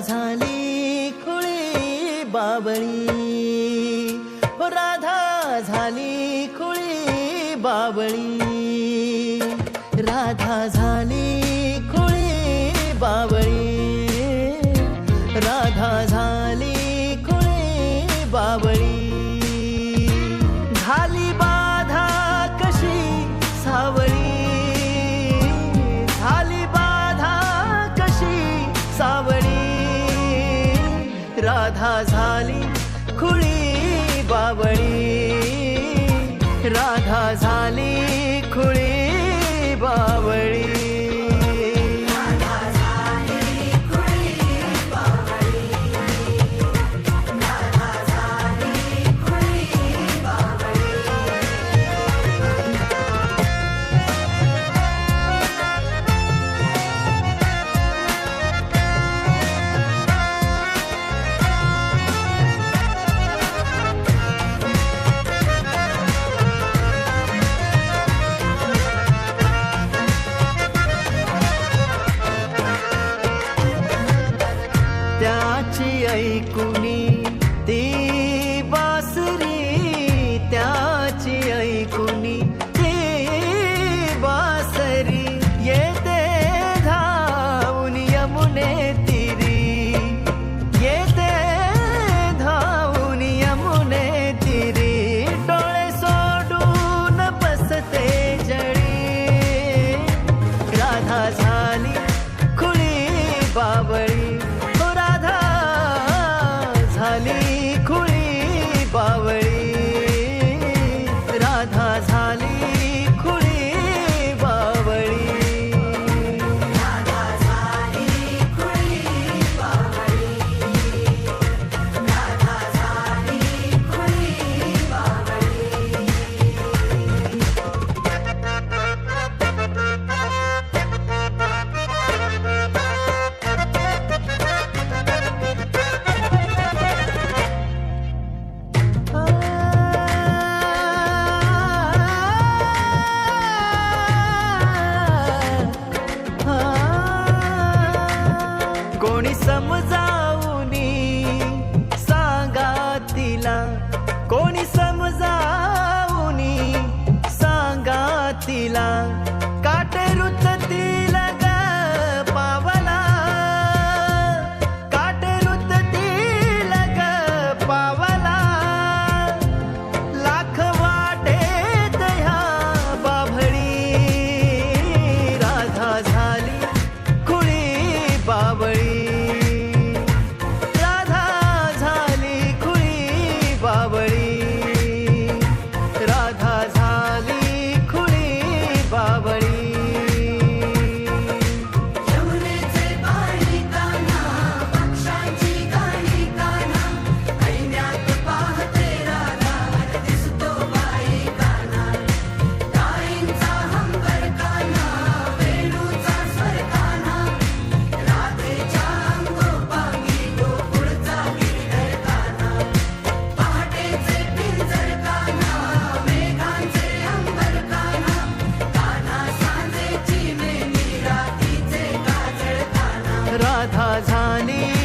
झाली खुळी बाबळी हो, राधा झाली खुळी बाबळी राधा झाली खुळी बाबळी राधा झाली राधा झाली खुळी बावळी. राधा झाली চিয়াই কুনি Oni sa 你。